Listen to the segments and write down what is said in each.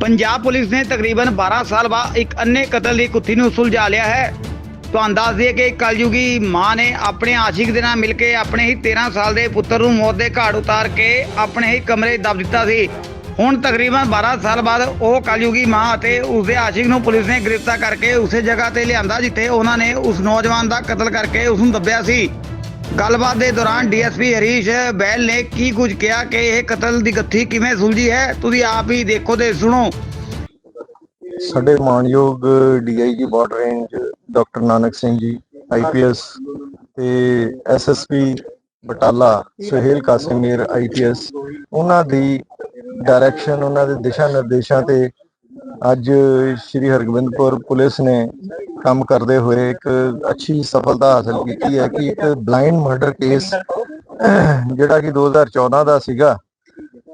Punjab police ਨੇ ਤਕਰੀਬਨ 12 ਸਾਲ ਬਾਅਦ ਇੱਕ ਅੰਨੇ ਕਤਲ ਦੀ ਕੁੱਥੀ ਨੂੰ ਸੁਲਝਾ ਲਿਆ ਹੈ। ਤੁਹਾਨੂੰ ਦੱਸ ਦਈਏ ਕਿ ਕਲਯੁਗੀ ਮਾਂ ਨੇ ਆਪਣੇ ਆਸ਼ਿਕ ਦੇ ਨਾਲ ਮਿਲ ਕੇ ਆਪਣੇ ਹੀ 13 ਸਾਲ ਦੇ ਪੁੱਤਰ ਨੂੰ ਮੌਤ ਦੇ ਘਾਟ ਉਤਾਰ ਕੇ ਆਪਣੇ ਹੀ ਕਮਰੇ 'ਚ ਦੱਬ ਦਿੱਤਾ ਸੀ। ਹੁਣ ਤਕਰੀਬਨ 12 ਸਾਲ ਬਾਅਦ ਉਹ ਕਲਯੁਗੀ ਮਾਂ ਅਤੇ ਉਸਦੇ ਆਸ਼ਿਕ ਨੂੰ ਪੁਲਿਸ ਨੇ ਗ੍ਰਿਫਤਾਰ ਕਰਕੇ ਉਸੇ ਜਗ੍ਹਾ ਤੇ ਲਿਆਂਦਾ ਜਿੱਥੇ ਉਹਨਾਂ ਨੇ ਉਸ ਨੌਜਵਾਨ ਦਾ ਕਤਲ ਕਰਕੇ ਉਸ ਨੂੰ ਦੱਬਿਆ ਸੀ। ਗੱਲਬਾਤ ਦੇ ਦੌਰਾਨ ਡੀਐਸਪੀ ਹਰੀਸ਼ ਬੈਲ ਨੇ ਕੀ ਕੁਝ ਕਿਹਾ ਕਿ ਇਹ ਕਤਲ ਦੀ ਗੱਥੀ ਕਿਵੇਂ ਸੁਲਝੀ ਹੈ? ਤੁਸੀਂ ਆਪ ਹੀ ਦੇਖੋ ਤੇ ਸੁਣੋ। ਸਾਡੇ ਮਾਨਯੋਗ DIG border range doctor Nanak Singh ji IPS ਤੇ ਐਸਐਸਪੀ ਬਟਾਲਾ, ਸੁਹੇਲ ਕਾਸਿਮੀਰ ਆਈਪੀਐਸ ਉਹਨਾਂ ਦੀ ਡਾਇਰੈਕਸ਼ਨ ਉਹਨਾਂ ਦੇ ਦਿਸ਼ਾ ਨਿਰਦੇਸ਼ਾਂ ਤੇ ਅੱਜ ਸ਼੍ਰੀ ਹਰਗੋਬਿੰਦਪੁਰ ਪੁਲਿਸ ਨੇ ਕੰਮ ਕਰਦੇ ਹੋਏ ਇੱਕ ਅੱਛੀ ਸਫਲਤਾ ਹਾਸਲ ਕੀਤੀ ਹੈ ਕਿ ਇੱਕ ਬਲਾਈਂਡ ਮਰਡਰ ਕੇਸ ਜਿਹੜਾ ਕਿ 2014 ਦਾ ਸੀਗਾ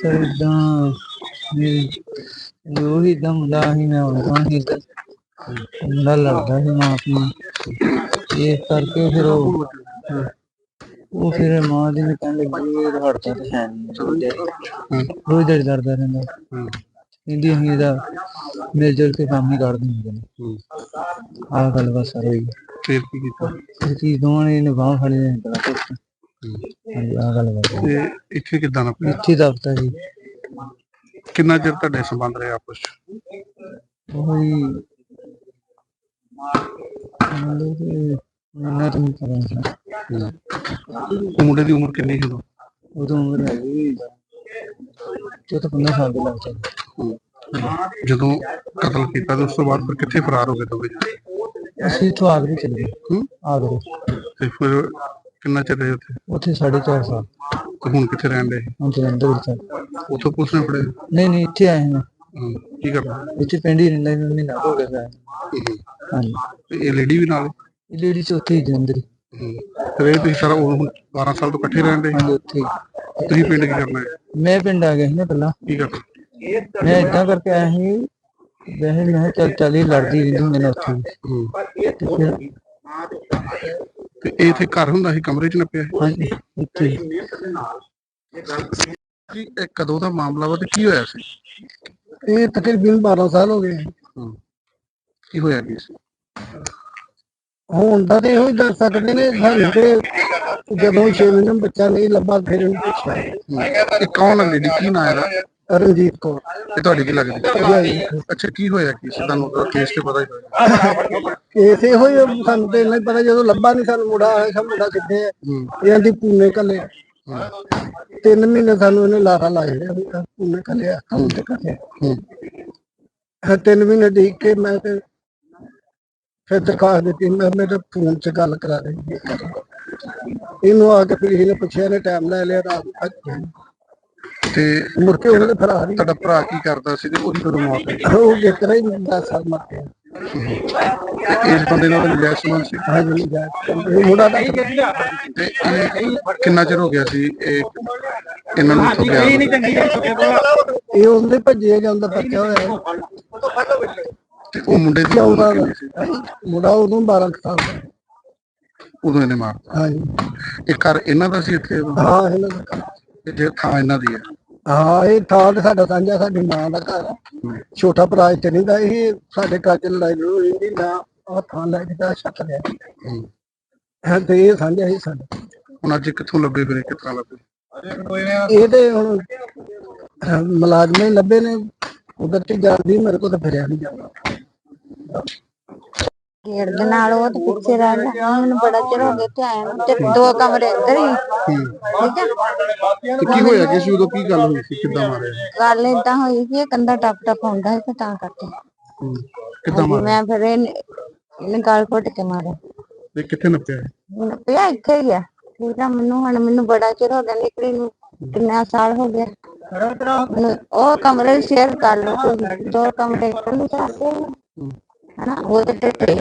ਸਰ ਇਦਾਂ ਜੋ ਹੀ ਦਮ ਮੁੰਡਾ ਹੀ ਮੈਂ ਉਹਨਾਂ ਹੀ ਤਾਂ ਮੁੰਡਾ ਲੜਦਾ ਸੀ ਮਾਂ ਆਪਣੀ ਇਹ ਕਰਕੇ ਫਿਰ ਉਹ ਉਹ ਫਿਰ ਮਾਂ ਦੀ ਨੇ ਕਹਿਣ ਲੱਗੀ ਇਹ ਹੜਤਾ ਤੇ ਹੈ ਨਹੀਂ ਰੋਜ਼ ਦਿਹਾੜੀ ਲੜਦਾ ਰਹਿੰਦਾ। ਹੂੰ ਕਹਿੰਦੀ ਅਸੀਂ ਇਹਦਾ ਮਿਲ ਜੁਲ ਕੇ ਕੰਮ ਹੀ ਕਰ ਦਿੰਦੇ ਨੇ। ਹੂੰ। ਆਹ ਗੱਲ ਬਸ ਸਰ ਹੋਈ ਫਿਰ ਕੀ ਕੀਤਾ? ਇਹ ਦੋਵਾਂ ਨੇ ਨਿਭਾਉ ਫੜੇ ਨੇ ਬੜਾ ਕੁਛ ਹਾਂਜੀ ਆਹ ਗੱਲ ਬਸ ਤੇ ਇੱਥੇ ਕਿੱਦਾਂ ਨਾ ਪਿਆ? ਇੱਥੇ ਦਫਤਰ ਜੀ। ਕਿੰਨਾ ਚਿਰ ਤੁਹਾਡੇ ਸੰਬੰਧ ਰਹੇ ਆਪਸ ਚ? ਉਹੀ ਤਾਂ ਨਹੀਂ ਉਹ ਮੁੰਡੇ ਦੀ ਉਮਰ ਕਿੰਨੀ ਸੀ ਉਦੋਂ ਉਦੋਂ ਉਮਰ ਹੈਗੀ ਚੌਦਾਂ ਪੰਦਰਾਂ ਸਾਲ ਦੇ ਲੱਗ ਜਾਂਦੇ ਜਦੋਂ ਕਤਲ ਕੀਤਾ ਤੇ ਉਸ ਤੋਂ ਬਾਅਦ ਫਿਰ ਕਿੱਥੇ ਫਰਾਰ ਹੋ ਗਏ ਦੋਵੇਂ ਜਣੇ? ਅਸੀਂ ਇੱਥੋਂ ਆਗਰੇ ਚਲੇ ਗਏ। ਹੂੰ। ਆਗਰੇ। ਤੇ ਫਿਰ ਕਿੰਨਾ ਚਿਰ ਰਹੇ ਉੱਥੇ ਉੱਥੇ ਸਾਢੇ ਚਾਰ ਸਾਲ ਤੇ ਹੁਣ ਕਿੱਥੇ ਰਹਿਣ ਦੇ ਹੁਣ ਜਲੰਧਰ ਵਿੱਚ ਆ। ਉੱਥੋਂ ਪੁਲਿਸ ਨੇ ਫੜੇ ਨਹੀਂ ਨਹੀਂ ਇੱਥੇ ਆਏ ਹਾਂ ਹੂੰ, ਕੀ ਕਰਨਾ ਇੱਥੇ ਪਿੰਡ ਹੀ ਰਹਿੰਦਾ ਸੀ ਮਹੀਨਾ ਹੋ ਗਿਆ ਹੂੰ। ਹਾਂਜੀ ਤੇ ਇਹ ਲੇਡੀ ਵੀ ਨਾਲ ਇਹ ਲੇਡੀ ਚ ਉੱਥੇ ਹੀ ਜਲੰਧਰ ਹੀ। ਹੂੰ। ਫਿਰ ਇਹ ਤੁਸੀਂ ਸਾਰਾ ਉਹ ਹੁਣ 12 ਸਾਲ ਤੋਂ ਇਕੱਠੇ ਰਹਿਣ ਦੇ ਹਾਂਜੀ ਉੱਥੇ ਹੀ। ਤੁਸੀਂ ਪਿੰਡ ਕੀ ਕਰਨਾ ਹੈ ਮੈਂ ਪਿੰਡ ਆ ਗਿਆ ਸੀ ਨਾ ਪਹਿਲਾਂ ਕੀ ਕਰਨਾ ਮੈਂ ਏਦਾਂ ਕਰਕੇ ਆਇਆ ਸੀ ਵੈਸੇ ਮੈਂ ਕਿਹਾ ਚੱਲ ਚੱਲ ਹੀ ਲੜਦੀ ਰਹਿੰਦੀ ਹੁੰਦੀ ਨੇ ਉੱਥੇ ਵੀ। ਹੂੰ। ਤੇ ਫਿਰ ਤੇ ਇਹ ਇੱਥੇ ਘਰ ਹੁੰਦਾ ਸੀ ਕਮਰੇ 'ਚ ਨੱਪਿਆ ਸੀ? ਹਾਂਜੀ ਇੱਥੇ ਹੀ। ਜੀ ਇਹ ਕਦੋਂ ਦਾ ਮਾਮਲਾ ਵਾ ਤੇ ਕੀ ਹੋਇਆ ਸੀ ਇਹ ਤਕਰੀਬਨ 12 ਸਾਲ ਹੋ ਗਏ। ਕੀ ਹੋਇਆ ਕੀ ਸੀ ਹੁਣ ਤਾਂ ਤੇ ਇਹੋ ਹੀ ਦੱਸ ਸਕਦੇ ਨੇ ਸਾਨੂੰ ਤੇ ਜਦੋਂ 6 ਮਹੀਨੇ ਬੱਚਾ ਨਹੀਂ ਲੱਭਾ ਫਿਰ ਇਹਨੂੰ ਪੁੱਛਿਆ। ਇਹ ਕੌਣ ਹੈ ਲੇਡੀ ਕੀ ਨਾਂ ਇਹਦਾ ਰਣਜੀਤ ਕੌਰ। ਇਹ ਤੁਹਾਡੀ ਕੀ ਲੱਗਦੀ? ਅੱਛਾ ਕੀ ਹੋਇਆ ਕੀ? ਸੀ ਤੁਹਾਨੂੰ ਤਾਂ ਕੇਸ ਤੇ ਪਤਾ ਹੀ ਹੋਇਆ। ਕੇਸ ਇਹੋ ਹੀ ਸਾਨੂੰ ਤੇ ਨਹੀਂ ਪਤਾ ਜਦੋਂ ਲੱਭਾ ਨਹੀਂ ਸਾਨੂੰ ਮੁੰਡਾ ਆਇਆ ਸਾ ਮੁੰਡਾ ਕਿੱਥੇ ਹੈ। ਇਹਨਾਂ ਦੀ ਪੂਨੇ ਕੱਲੇ। ਤਿੰਨ ਮਹੀਨੇ ਸਾਨੂੰ ਇਹਨੇ ਲਾਰਾ ਲਾਇਆ ਰਿਹਾ ਪੂਨੇ ਕੱਲੇ ਕੰਮ ਤੇ ਹੂੰ। ਤਿੰਨ ਮਹੀਨੇ ਦੇਖ ਕੇ ਮੈਂ ਤੇ ਫਿਰ ਦਰਖਾਸਤ ਦਿੱਤੀ ਮੈਂ ਮੇਰੇ ਫੋਨ 'ਚ ਗੱਲ ਕਰਾ ਦੇ ਇਹਨੂੰ ਆ ਕੇ ਫਿਰ ਇਹਨੇ ਪੁੱਛਿਆ ਨੇ ਟਾਈਮ ਲੈ ਲਿਆ ਰਾਤ ਤੱਕ ਤੇ ਮੁੜ ਕੇ ਉਹਨੇ ਫਰਾਰ ਹੀ ਤੁਹਾਡਾ ਭਰਾ ਕੀ ਕਰਦਾ ਸੀ ਤੇ ਉਹਦੀ ਕਦੋਂ ਮੌਤ ਹੋਈ? ਉਹ ਜਿੱਤਰਾ ਹੀ 10 ਸਾਲ ਮਰ ਗਿਆ। ਤੇ ਇਸ ਬੰਦੇ ਨਾਲ ਮਿਲਿਆ ਸਮਾਨ ਸੀ? ਹਾਂਜੀ ਜਾ ਇਹ ਮੁੰਡਾ ਦਾ ਤੇ ਇਹ ਕਿੰਨਾ ਚਿਰ ਹੋ ਗਿਆ ਸੀ? ਇਹ ਇਹਨਾਂ ਨੂੰ ਇੱਥੋਂ ਗਿਆ? ਇਹ ਉਹਦੇ ਭੱਜੇ ਜਾਂਦਾ ਬੱਚਾ ਹੋਇਆ? ਤੇ ਉਹ ਮੁੰਡੇ ਦੀ ਉਮਰ ਦਾ ਕਿੰਨੀ ਸੀ? ਮੁੰਡਾ ਉਦੋਂ 12 ਕੁ ਸਾਲ ਦਾ। ਉਦੋਂ ਇਹਨੇ ਮਾਰਤਾ ਹਾਂਜੀ। ਇਹ ਘਰ ਇਹਨਾਂ ਦਾ ਸੀ ਇੱਥੇ? ਹਾਂ ਇਹਨਾਂ ਦਾ। ਤੇ ਜੇ ਥਾਂ ਇਹਨਾਂ ਦੀ ਹੈ? ਹਾਂ ਇਹ ਥਾਂ ਤੇ ਸਾਡਾ ਸਾਂਝਾ ਸਾਡੀ ਮਾਂ ਦਾ ਘਰ ਆ। ਛੋਟਾ ਭਰਾ ਇੱਥੇ ਨਹੀਂ ਦਾ ਇਹ ਸਾਡੇ ਘਰ ਚ ਲੜਾਈ ਲੜੂਈ ਨਹੀਂ ਨਾ ਉਹ ਥਾਂ ਲੈ ਕੇ ਤਾਂ ਛੱਤ ਲਿਆ ਹਾਂ। ਤੇ ਇਹ ਸਾਂਝਾ ਹੀ ਸਾਡਾ। ਹੁਣ ਅੱਜ ਕਿੱਥੋਂ ਲੱਭੇ ਫਿਰ ਇਹ ਕਿਸ ਤਰ੍ਹਾਂ ਲੱਭੇ? ਇਹ ਤੇ ਹੁਣ ਅਹ, ਮੁਲਾਜ਼ਮ ਹੀ ਲੱਭੇ ਨੇ। ਉਧਰ ਤੇ ਜਾਂਦੀ ਮੇਰੇ ਕੋਲ ਤਾਂ ਫਿਰਿਆ ਨਹੀਂ ਜਾਂਦਾ। ਗੇੜ ਦੇ ਨਾਲ ਉਹ ਤੇ ਪਿੱਛੇ ਰਹਿੰਦਾ ਹੁਣ ਮੈਨੂੰ ਬੜਾ ਚਿਰ ਹੋ ਗਿਆ ਤੇ ਆਇਆ ਨੂੰ। ਤੇ ਦੋ ਕਮਰੇ ਇੱਧਰ ਹੀ। ਠੀਕ ਹੈ ਤੇ ਕੀ ਹੋਇਆ? ਕਿ ਸੀ? ਉਦੋਂ ਕੀ ਗੱਲ ਹੋਈ ਸੀ? ਕਿੱਦਾਂ ਮਾਰਿਆ? ਗੱਲ ਏਦਾਂ ਹੋਈ ਕਿ ਇਹ ਕੰਧਾ ਟੱਪ ਟੱਪ ਆਉਂਦਾ ਸੀ ਤੇ ਤਾਂ ਕਰਕੇ। ਹੂੰ। ਕਿੱਦਾਂ ਹਾਂਜੀ, ਮਾਰਿਆ? ਮੈਂ ਫਿਰ ਇਹਨੇ ਇਹਨੇ ਗਾਲ ਘੁੱਟ ਕੇ ਮਾਰਿਆ। ਤੇ ਕਿੱਥੇ ਨੱਪਿਆ ਇਹ? ਹੁਣ ਪਿਆ ਇੱਥੇ ਹੀ ਆ। ਠੀਕ ਆ? ਮੈਨੂੰ ਹੁਣ ਮੈਨੂੰ ਬੜਾ ਚਿਰ ਹੋ ਗਿਆ ਨਿਕਲੀ ਨੂੰ। ਕਿੰਨਾ ਸਾਲ ਹੋ ਗਿਆ। ਮੈਨੂੰ ਉਹ ਕਮਰੇ ਸ਼ੇਅਰ ਕਰ ਲਓ ਤੁਸੀਂ। ਦੋ ਕਮਰੇ ਕੱਲ ਚਾਹਤੇ ਹਨਾ ਉਹ ਤੇ ਟੁੱਟੇ